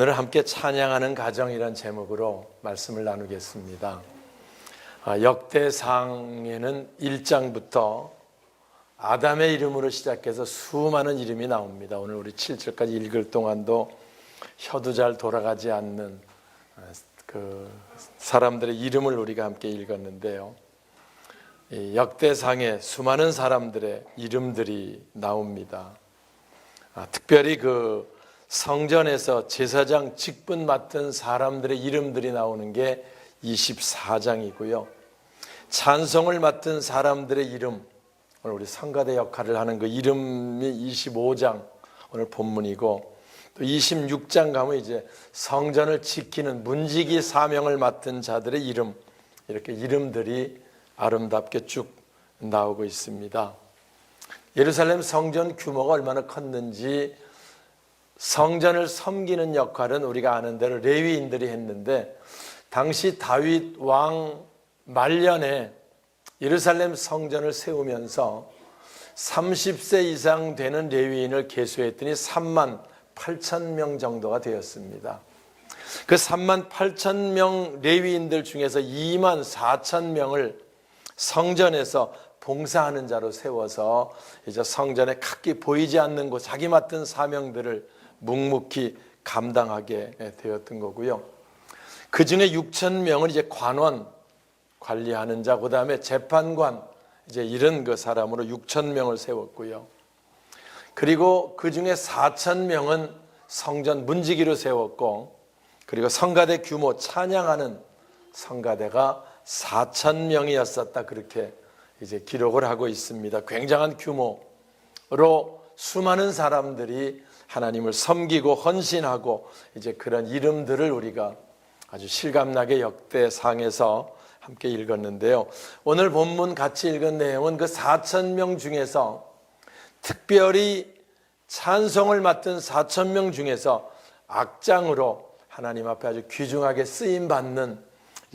오늘 함께 찬양하는 가정이란 제목으로 말씀을 나누겠습니다. 아, 역대상에는 1장부터 아담의 이름으로 시작해서 수많은 이름이 나옵니다. 오늘 우리 7절까지 읽을 동안도 혀도 잘 돌아가지 않는 아, 그 사람들의 이름을 우리가 함께 읽었는데요. 이 역대상에 수많은 사람들의 이름들이 나옵니다. 아, 특별히 그 성전에서 제사장 직분 맡은 사람들의 이름들이 나오는 게 24장이고요. 찬송을 맡은 사람들의 이름, 오늘 우리 성가대 역할을 하는 그 이름이 25장 오늘 본문이고 또 26장 가면 이제 성전을 지키는 문지기 사명을 맡은 자들의 이름 이렇게 이름들이 아름답게 쭉 나오고 있습니다. 예루살렘 성전 규모가 얼마나 컸는지 성전을 섬기는 역할은 우리가 아는 대로 레위인들이 했는데 당시 다윗 왕 말년에 예루살렘 성전을 세우면서 30세 이상 되는 레위인을 계수했더니 3만 8천 명 정도가 되었습니다. 그 3만 8천 명 레위인들 중에서 2만 4천 명을 성전에서 봉사하는 자로 세워서 이제 성전에 각기 보이지 않는 곳 자기 맡은 사명들을 묵묵히 감당하게 되었던 거고요. 그 중에 6천 명은 이제 관원 관리하는 자, 그 다음에 재판관 이제 이런 그 사람으로 6천 명을 세웠고요. 그리고 그 중에 4천 명은 성전 문지기로 세웠고, 그리고 성가대 규모 찬양하는 성가대가 4천 명이었었다 그렇게 이제 기록을 하고 있습니다. 굉장한 규모로 수많은 사람들이 하나님을 섬기고 헌신하고 이제 그런 이름들을 우리가 아주 실감나게 역대상에서 함께 읽었는데요. 오늘 본문 같이 읽은 내용은 그 4천 명 중에서 특별히 찬송을 맡은 4천 명 중에서 악장으로 하나님 앞에 아주 귀중하게 쓰임 받는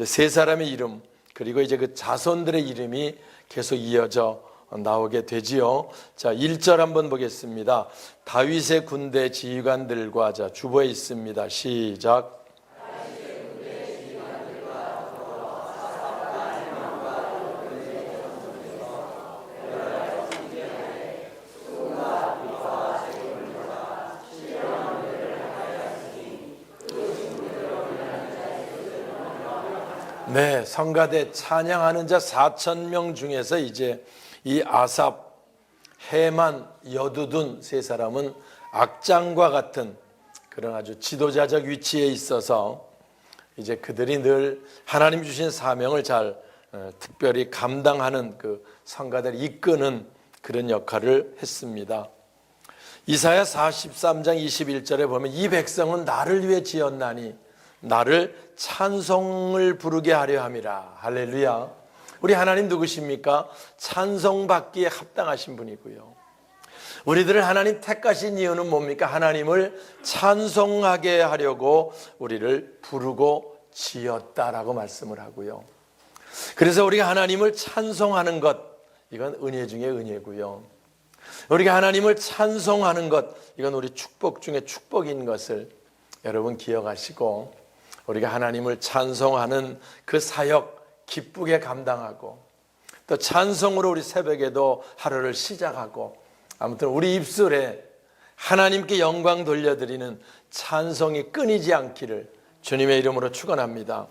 세 사람의 이름 그리고 이제 그 자손들의 이름이 계속 이어져 나오게 되지요. 자, 1절 한번 보겠습니다. 다윗의 군대 지휘관들과 자, 주보에 있습니다. 시작. 네, 성가대 찬양하는 자 4천 명 중에서 이제 이 아삽, 해만, 여두둔 세 사람은 악장과 같은 그런 아주 지도자적 위치에 있어서 이제 그들이 늘 하나님 주신 사명을 잘 어, 특별히 감당하는 그 성가대를 이끄는 그런 역할을 했습니다. 이사야 43장 21절에 보면 이 백성은 나를 위해 지었나니 나를 찬송을 부르게 하려 함이라. 할렐루야. 우리 하나님 누구십니까? 찬송받기에 합당하신 분이고요. 우리들을 하나님 택하신 이유는 뭡니까? 하나님을 찬송하게 하려고 우리를 부르고 지었다라고 말씀을 하고요. 그래서 우리가 하나님을 찬송하는 것, 이건 은혜 중에 은혜고요. 우리가 하나님을 찬송하는 것, 이건 우리 축복 중에 축복인 것을 여러분 기억하시고, 우리가 하나님을 찬송하는 그 사역 기쁘게 감당하고, 또 찬송으로 우리 새벽에도 하루를 시작하고, 아무튼 우리 입술에 하나님께 영광 돌려드리는 찬송이 끊이지 않기를 주님의 이름으로 축원합니다.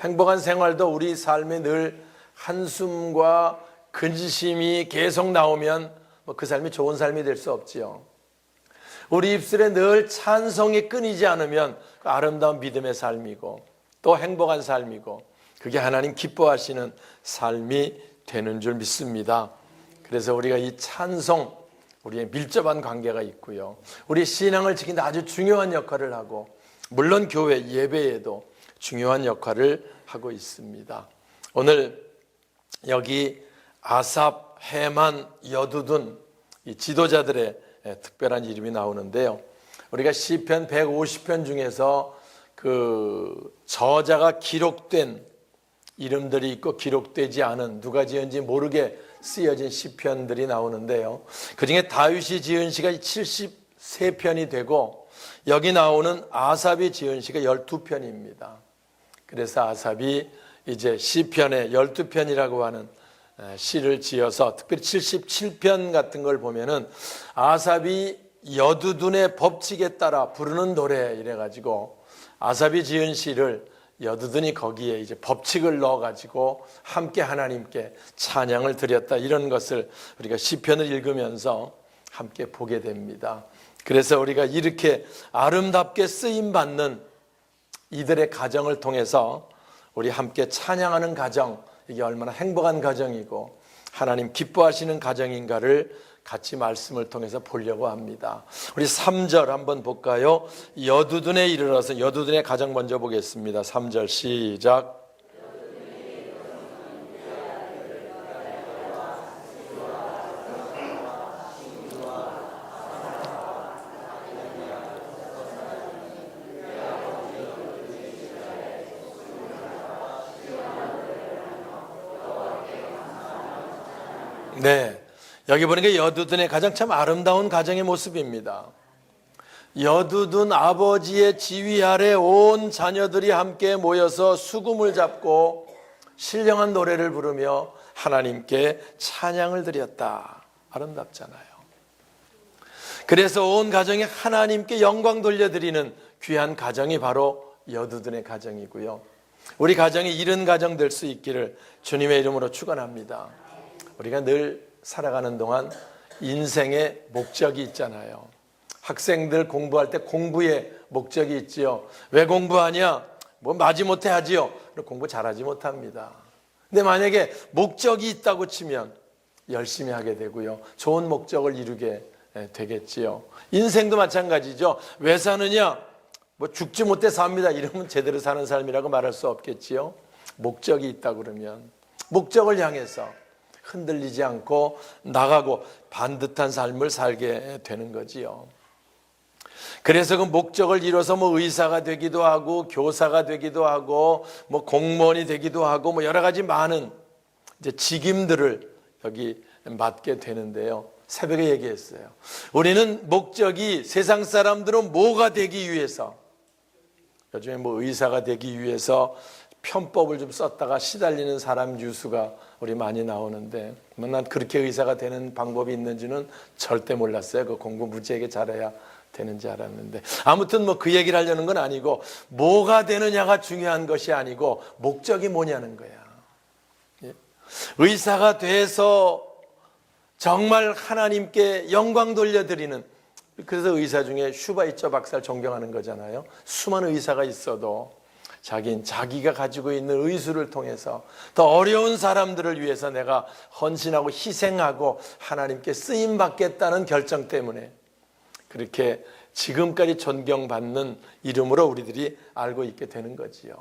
행복한 생활도 우리 삶에 늘 한숨과 근심이 계속 나오면 뭐그 삶이 좋은 삶이 될 수 없지요. 우리 입술에 늘 찬송이 끊이지 않으면 그 아름다운 믿음의 삶이고 또 행복한 삶이고 그게 하나님 기뻐하시는 삶이 되는 줄 믿습니다. 그래서 우리가 이 찬송 우리의 밀접한 관계가 있고요. 우리 신앙을 지키는데 아주 중요한 역할을 하고 물론 교회 예배에도 중요한 역할을 하고 있습니다. 오늘 여기 아삽, 해만, 여두둔 이 지도자들의 특별한 이름이 나오는데요. 우리가 시편 150편 중에서 그 저자가 기록된 이름들이 있고 기록되지 않은 누가 지은지 모르게 쓰여진 시편들이 나오는데요. 그 중에 다윗이 지은 시가 73편이 되고 여기 나오는 아삽이 지은 시가 12편입니다. 그래서 아삽이 이제 시편의 12편이라고 하는 에, 시를 지어서 특별히 77편 같은 걸 보면은 아삽이 여두둔의 법칙에 따라 부르는 노래 이래 가지고 아삽이 지은 시를 여두둔이 거기에 이제 법칙을 넣어 가지고 함께 하나님께 찬양을 드렸다 이런 것을 우리가 시편을 읽으면서 함께 보게 됩니다. 그래서 우리가 이렇게 아름답게 쓰임 받는 이들의 가정을 통해서 우리 함께 찬양하는 가정 이게 얼마나 행복한 가정이고 하나님 기뻐하시는 가정인가를 같이 말씀을 통해서 보려고 합니다. 우리 3절 한번 볼까요? 여두둔에 이르러서 여두둔의 가정 먼저 보겠습니다. 3절 시작. 네. 여기 보니까 여두둔의 가장 참 아름다운 가정의 모습입니다. 여두둔 아버지의 지휘 아래 온 자녀들이 함께 모여서 수금을 잡고 신령한 노래를 부르며 하나님께 찬양을 드렸다. 아름답잖아요. 그래서 온 가정이 하나님께 영광 돌려드리는 귀한 가정이 바로 여두둔의 가정이고요. 우리 가정이 이른 가정 될 수 있기를 주님의 이름으로 축원합니다. 우리가 늘 살아가는 동안 인생의 목적이 있잖아요. 학생들 공부할 때 공부의 목적이 있지요. 왜 공부하냐? 뭐 마지못해 하지요. 공부 잘하지 못합니다. 근데 만약에 목적이 있다고 치면 열심히 하게 되고요. 좋은 목적을 이루게 되겠지요. 인생도 마찬가지죠. 왜 사느냐? 뭐 죽지 못해 삽니다. 이러면 제대로 사는 삶이라고 말할 수 없겠지요. 목적이 있다 그러면 목적을 향해서 흔들리지 않고 나가고 반듯한 삶을 살게 되는 거지요. 그래서 그 목적을 이뤄서 뭐 의사가 되기도 하고 교사가 되기도 하고 뭐 공무원이 되기도 하고 뭐 여러 가지 많은 이제 직임들을 여기 맡게 되는데요. 새벽에 얘기했어요. 우리는 목적이 세상 사람들은 뭐가 되기 위해서 요즘에 뭐 의사가 되기 위해서 편법을 좀 썼다가 시달리는 사람 뉴스가 우리 많이 나오는데 뭐난 그렇게 의사가 되는 방법이 있는지는 절대 몰랐어요. 그 공부 무지하게 잘해야 되는지 알았는데 아무튼 뭐 그 얘기를 하려는 건 아니고 뭐가 되느냐가 중요한 것이 아니고 목적이 뭐냐는 거야. 예? 의사가 돼서 정말 하나님께 영광 돌려드리는 그래서 의사 중에 슈바이처 박사를 존경하는 거잖아요. 수많은 의사가 있어도 자기는 자기가 가지고 있는 의술을 통해서 더 어려운 사람들을 위해서 내가 헌신하고 희생하고 하나님께 쓰임 받겠다는 결정 때문에 그렇게 지금까지 존경받는 이름으로 우리들이 알고 있게 되는 거지요.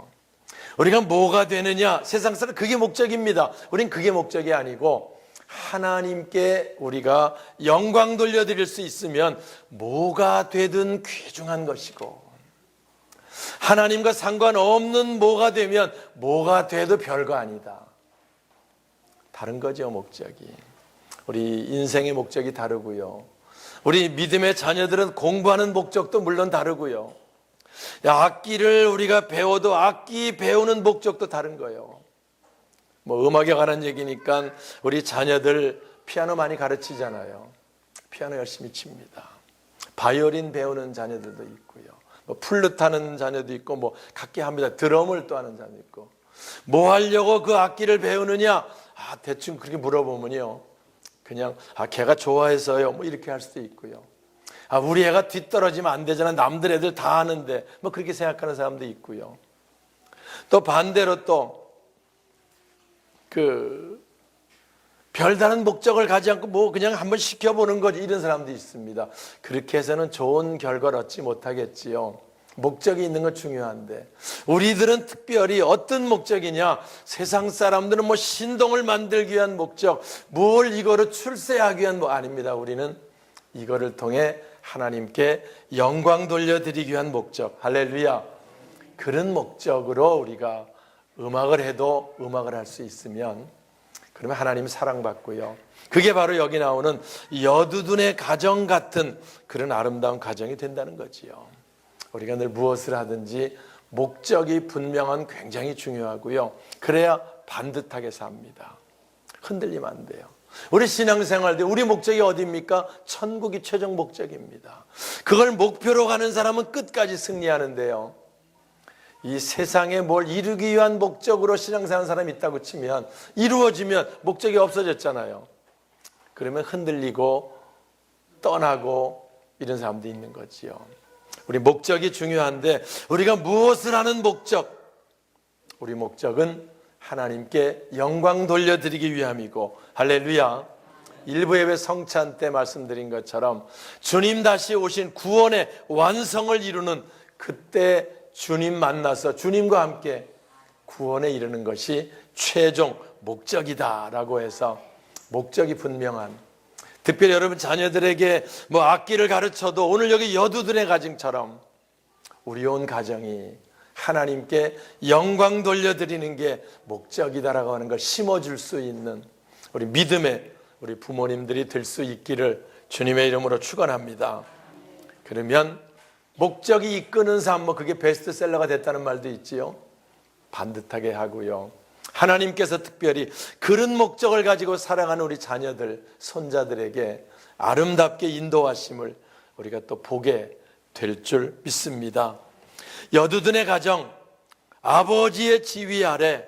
우리가 뭐가 되느냐? 세상 사람 그게 목적입니다. 우린 그게 목적이 아니고 하나님께 우리가 영광 돌려드릴 수 있으면 뭐가 되든 귀중한 것이고 하나님과 상관없는 뭐가 되면 뭐가 돼도 별거 아니다. 다른 거죠, 목적이. 우리 인생의 목적이 다르고요. 우리 믿음의 자녀들은 공부하는 목적도 물론 다르고요. 악기를 우리가 배워도 악기 배우는 목적도 다른 거예요. 뭐 음악에 관한 얘기니까 우리 자녀들 피아노 많이 가르치잖아요. 피아노 열심히 칩니다. 바이올린 배우는 자녀들도 있고요. 뭐 플룻 하는 자녀도 있고 뭐 각기 합니다. 드럼을 또 하는 자녀도 있고. 뭐 하려고 그 악기를 배우느냐? 아, 대충 그렇게 물어보면요. 그냥 아, 걔가 좋아해서요. 뭐 이렇게 할 수도 있고요. 아, 우리 애가 뒤떨어지면 안 되잖아. 남들 애들 다 하는데. 뭐 그렇게 생각하는 사람도 있고요. 또 반대로 또그 별다른 목적을 가지 않고 뭐 그냥 한번 시켜보는 거지 이런 사람도 있습니다. 그렇게 해서는 좋은 결과를 얻지 못하겠지요. 목적이 있는 건 중요한데 우리들은 특별히 어떤 목적이냐 세상 사람들은 뭐 신동을 만들기 위한 목적 뭘 이거를 출세하기 위한 뭐 아닙니다 우리는 이거를 통해 하나님께 영광 돌려드리기 위한 목적 할렐루야 그런 목적으로 우리가 음악을 해도 음악을 할 수 있으면 그러면 하나님 사랑받고요. 그게 바로 여기 나오는 여두둔의 가정 같은 그런 아름다운 가정이 된다는 거지요. 우리가 늘 무엇을 하든지 목적이 분명한 굉장히 중요하고요. 그래야 반듯하게 삽니다. 흔들리면 안 돼요. 우리 신앙생활 때 우리 목적이 어디입니까? 천국이 최종 목적입니다. 그걸 목표로 가는 사람은 끝까지 승리하는데요. 이 세상에 뭘 이루기 위한 목적으로 신앙생활 사람이 있다고 치면 이루어지면 목적이 없어졌잖아요. 그러면 흔들리고 떠나고 이런 사람도 있는 거지요. 우리 목적이 중요한데 우리가 무엇을 하는 목적? 우리 목적은 하나님께 영광 돌려드리기 위함이고 할렐루야. 일부 예배 성찬 때 말씀드린 것처럼 주님 다시 오신 구원의 완성을 이루는 그때 주님 만나서 주님과 함께 구원에 이르는 것이 최종 목적이다라고 해서 목적이 분명한 특별히 여러분 자녀들에게 뭐 악기를 가르쳐도 오늘 여기 여두들의 가정처럼 우리 온 가정이 하나님께 영광 돌려드리는 게 목적이다라고 하는 걸 심어줄 수 있는 우리 믿음의 우리 부모님들이 될 수 있기를 주님의 이름으로 축원합니다. 그러면 목적이 이끄는 삶, 뭐 그게 베스트셀러가 됐다는 말도 있지요. 반듯하게 하고요. 하나님께서 특별히 그런 목적을 가지고 살아가는 우리 자녀들, 손자들에게 아름답게 인도하심을 우리가 또 보게 될 줄 믿습니다. 여두둔의 가정, 아버지의 지휘 아래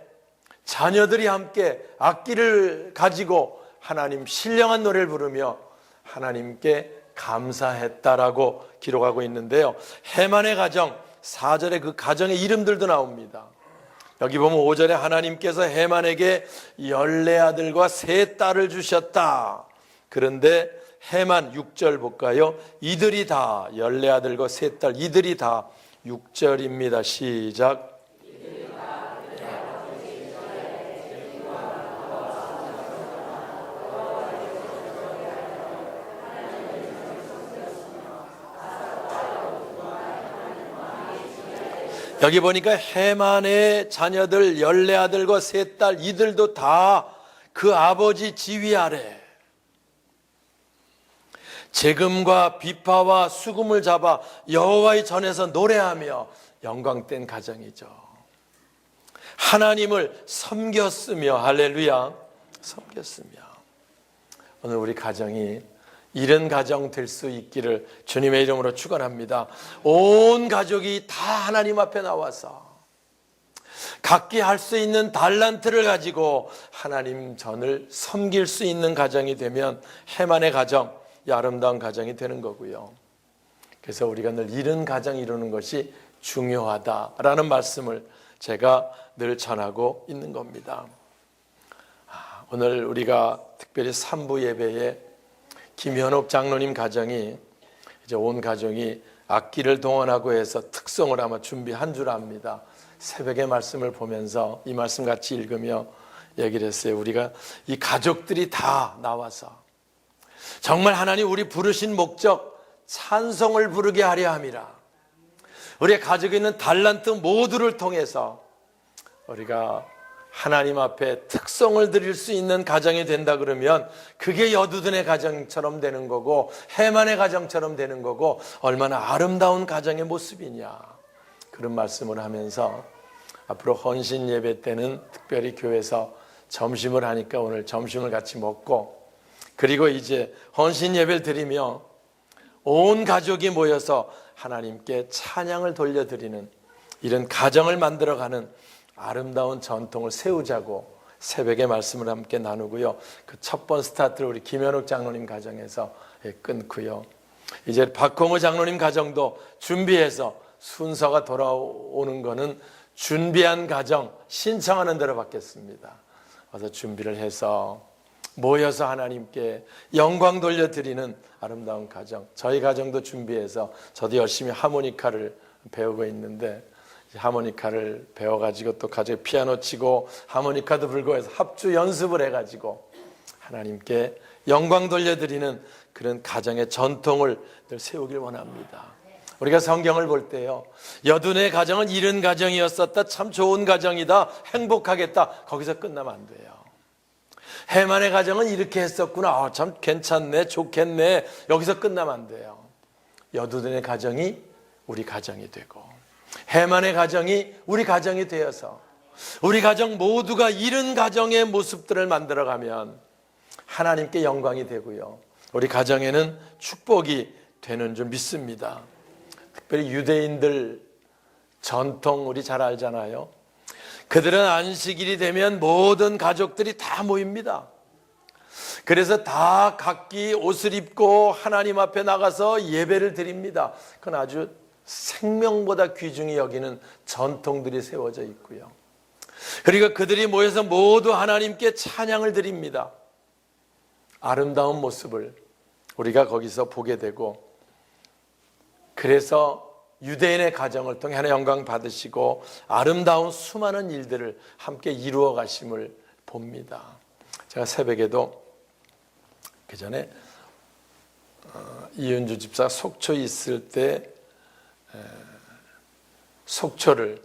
자녀들이 함께 악기를 가지고 하나님 신령한 노래를 부르며 하나님께 감사했다라고 기록하고 있는데요. 해만의 가정, 4절에 그 가정의 이름들도 나옵니다. 여기 보면 5절에 하나님께서 해만에게 열네 아들과 세 딸을 주셨다. 그런데 해만 6절 볼까요? 이들이 다 열네 아들과 세 딸, 이들이 다 6절입니다. 시작. 여기 보니까 해만의 자녀들 열네 아들과 세 딸 이들도 다 그 아버지 지휘 아래 재금과 비파와 수금을 잡아 여호와의 전에서 노래하며 영광된 가정이죠. 하나님을 섬겼으며 할렐루야 섬겼으며 오늘 우리 가정이 이런 가정 될 수 있기를 주님의 이름으로 축원합니다. 온 가족이 다 하나님 앞에 나와서 각기 할 수 있는 달란트를 가지고 하나님 전을 섬길 수 있는 가정이 되면 해만의 가정, 이 아름다운 가정이 되는 거고요. 그래서 우리가 늘 이런 가정 이루는 것이 중요하다라는 말씀을 제가 늘 전하고 있는 겁니다. 아, 오늘 우리가 특별히 3부 예배에 김현옥 장로님 가정이 이제 온 가정이 악기를 동원하고 해서 특성을 아마 준비한 줄 압니다. 새벽에 말씀을 보면서 이 말씀 같이 읽으며 얘기를 했어요. 우리가 이 가족들이 다 나와서 정말 하나님 우리 부르신 목적 찬송을 부르게 하려 함이라. 우리의 가지고 있는 달란트 모두를 통해서 우리가 하나님 앞에 특성을 드릴 수 있는 가정이 된다 그러면 그게 여두둔의 가정처럼 되는 거고 해만의 가정처럼 되는 거고 얼마나 아름다운 가정의 모습이냐. 그런 말씀을 하면서 앞으로 헌신 예배 때는 특별히 교회에서 점심을 하니까 오늘 점심을 같이 먹고 그리고 이제 헌신 예배를 드리며 온 가족이 모여서 하나님께 찬양을 돌려드리는 이런 가정을 만들어가는 아름다운 전통을 세우자고 새벽에 말씀을 함께 나누고요. 그 첫 번 스타트를 우리 김현욱 장로님 가정에서 끊고요. 이제 박홍우 장로님 가정도 준비해서 순서가 돌아오는 거는 준비한 가정 신청하는 대로 받겠습니다. 와서 준비를 해서 모여서 하나님께 영광 돌려드리는 아름다운 가정. 저희 가정도 준비해서 저도 열심히 하모니카를 배우고 있는데 하모니카를 배워가지고 또 가족이 피아노 치고 하모니카도 불고 해서 합주 연습을 해가지고 하나님께 영광 돌려드리는 그런 가정의 전통을 늘 세우길 원합니다. 우리가 성경을 볼 때요. 여둔의 가정은 이른 가정이었었다. 참 좋은 가정이다. 행복하겠다. 거기서 끝나면 안 돼요. 해만의 가정은 이렇게 했었구나. 아, 참 괜찮네, 좋겠네. 여기서 끝나면 안 돼요. 여두둔의 가정이 우리 가정이 되고 해만의 가정이 우리 가정이 되어서 우리 가정 모두가 이런 가정의 모습들을 만들어가면 하나님께 영광이 되고요. 우리 가정에는 축복이 되는 줄 믿습니다. 특별히 유대인들 전통 우리 잘 알잖아요. 그들은 안식일이 되면 모든 가족들이 다 모입니다. 그래서 다 각기 옷을 입고 하나님 앞에 나가서 예배를 드립니다. 그건 아주 생명보다 귀중히 여기는 전통들이 세워져 있고요. 그리고 그들이 모여서 모두 하나님께 찬양을 드립니다. 아름다운 모습을 우리가 거기서 보게 되고 그래서 유대인의 가정을 통해 하나님 영광 받으시고 아름다운 수많은 일들을 함께 이루어 가심을 봅니다. 제가 새벽에도 그 전에 어, 이은주 집사 속초 있을 때 에, 속초를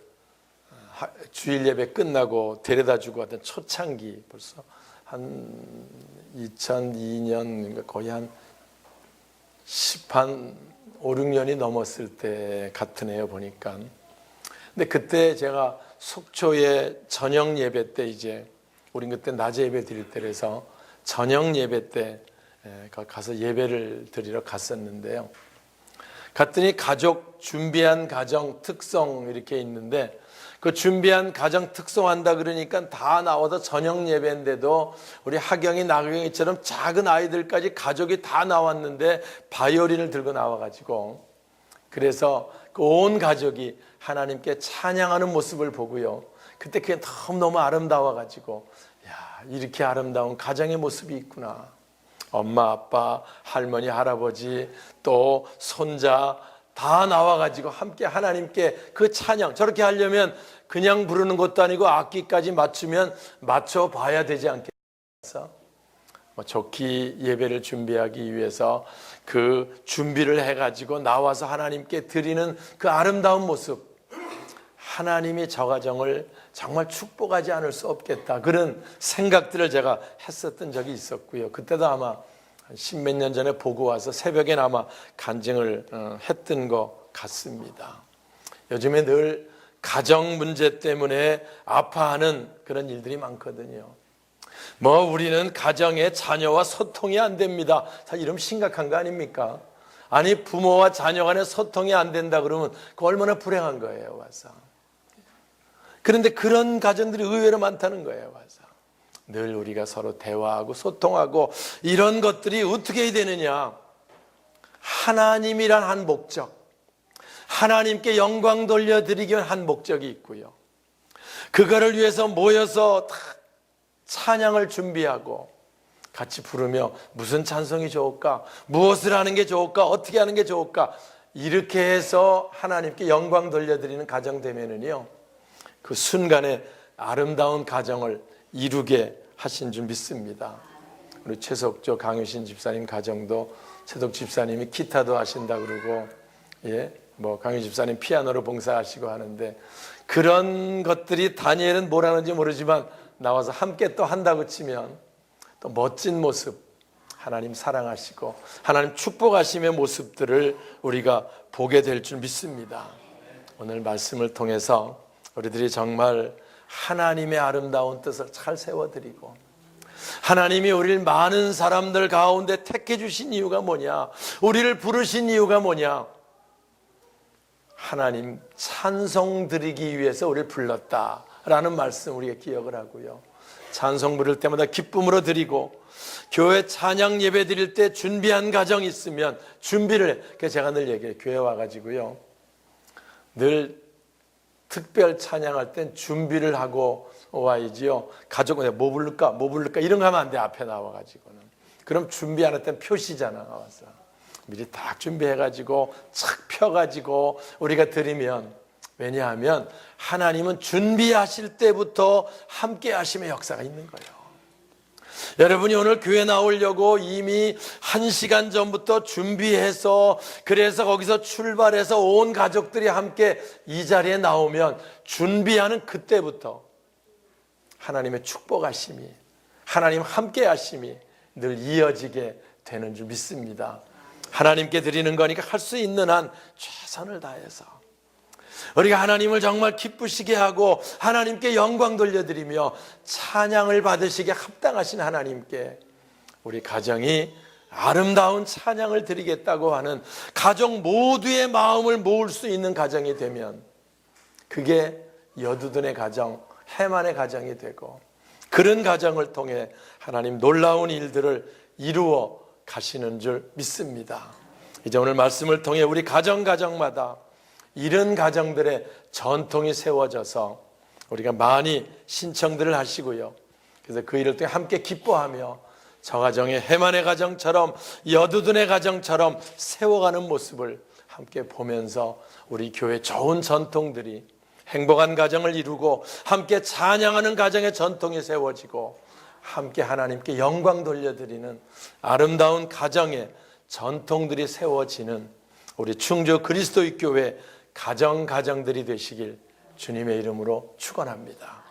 주일 예배 끝나고 데려다 주고 하던 초창기 벌써 한 2002년 거의 한 10한 5, 6년이 넘었을 때 같은 해요 보니까 근데 그때 제가 속초에 저녁 예배 때 이제 우린 그때 낮에 예배 드릴 때라서 저녁 예배 때 가서 예배를 드리러 갔었는데요. 갔더니 가족 준비한 가정 특성 이렇게 있는데 그 준비한 가정 특성한다 그러니까 다 나와서 저녁 예배인데도 우리 하경이 나경이처럼 작은 아이들까지 가족이 다 나왔는데 바이올린을 들고 나와가지고 그래서 그 온 가족이 하나님께 찬양하는 모습을 보고요. 그때 그게 너무너무 아름다워가지고 야 이렇게 아름다운 가정의 모습이 있구나. 엄마, 아빠, 할머니, 할아버지, 또 손자 다 나와가지고 함께 하나님께 그 찬양 저렇게 하려면 그냥 부르는 것도 아니고 악기까지 맞추면 맞춰 봐야 되지 않겠어? 뭐 좋기 예배를 준비하기 위해서 그 준비를 해가지고 나와서 하나님께 드리는 그 아름다운 모습 하나님이 저 가정을 정말 축복하지 않을 수 없겠다. 그런 생각들을 제가 했었던 적이 있었고요. 그때도 아마 십몇 년 전에 보고 와서 새벽에 아마 간증을 어, 했던 것 같습니다. 요즘에 늘 가정 문제 때문에 아파하는 그런 일들이 많거든요. 뭐 우리는 가정의 자녀와 소통이 안 됩니다. 자, 이러면 심각한 거 아닙니까? 아니 부모와 자녀 간의 소통이 안 된다 그러면 그 얼마나 불행한 거예요, 와서. 그런데 그런 가정들이 의외로 많다는 거예요, 와서. 늘 우리가 서로 대화하고 소통하고 이런 것들이 어떻게 되느냐? 하나님이란 한 목적, 하나님께 영광 돌려드리기 위한 한 목적이 있고요. 그거를 위해서 모여서 다 찬양을 준비하고 같이 부르며 무슨 찬송이 좋을까? 무엇을 하는 게 좋을까? 어떻게 하는 게 좋을까? 이렇게 해서 하나님께 영광 돌려드리는 가정 되면은요. 그 순간에 아름다운 가정을 이루게 하신 줄 믿습니다. 우리 최석조 강유신 집사님 가정도 최덕 집사님이 기타도 하신다 그러고 예, 뭐 강유 집사님 피아노로 봉사하시고 하는데 그런 것들이 다니엘은 뭘 하는지 모르지만 나와서 함께 또 한다고 치면 또 멋진 모습 하나님 사랑하시고 하나님 축복하심의 모습들을 우리가 보게 될 줄 믿습니다. 오늘 말씀을 통해서 우리들이 정말 하나님의 아름다운 뜻을 잘 세워드리고 하나님이 우리를 많은 사람들 가운데 택해 주신 이유가 뭐냐? 우리를 부르신 이유가 뭐냐? 하나님 찬송 드리기 위해서 우리를 불렀다 라는 말씀 우리가 기억을 하고요. 찬송 부를 때마다 기쁨으로 드리고 교회 찬양 예배 드릴 때 준비한 가정 있으면 준비를 해. 그래서 제가 늘 얘기해요. 교회 와 가지고요. 늘 특별 찬양할 땐 준비를 하고 와야지요. 가족은 뭐 부를까, 뭐 부를까 이런 거 하면 안 돼. 앞에 나와 가지고는. 그럼 준비 안 할 땐 표시잖아. 와서. 미리 딱 준비해 가지고 착 펴 가지고 우리가 드리면 왜냐하면 하나님은 준비하실 때부터 함께 하심의 역사가 있는 거예요. 여러분이 오늘 교회 나오려고 이미 한 시간 전부터 준비해서 그래서 거기서 출발해서 온 가족들이 함께 이 자리에 나오면 준비하는 그때부터 하나님의 축복하심이 하나님 함께 하심이 늘 이어지게 되는 줄 믿습니다. 하나님께 드리는 거니까 할 수 있는 한 최선을 다해서 우리가 하나님을 정말 기쁘시게 하고 하나님께 영광 돌려드리며 찬양을 받으시게 합당하신 하나님께 우리 가정이 아름다운 찬양을 드리겠다고 하는 가정 모두의 마음을 모을 수 있는 가정이 되면 그게 여두둔의 가정, 해만의 가정이 되고 그런 가정을 통해 하나님 놀라운 일들을 이루어 가시는 줄 믿습니다. 이제 오늘 말씀을 통해 우리 가정 가정마다 이런 가정들의 전통이 세워져서 우리가 많이 신청들을 하시고요. 그래서 그 일을 통해 함께 기뻐하며 저 가정의 해만의 가정처럼 여두둔의 가정처럼 세워가는 모습을 함께 보면서 우리 교회 좋은 전통들이 행복한 가정을 이루고 함께 찬양하는 가정의 전통이 세워지고 함께 하나님께 영광 돌려드리는 아름다운 가정의 전통들이 세워지는 우리 충주 그리스도의 교회 가정 가정들이 되시길 주님의 이름으로 축원합니다.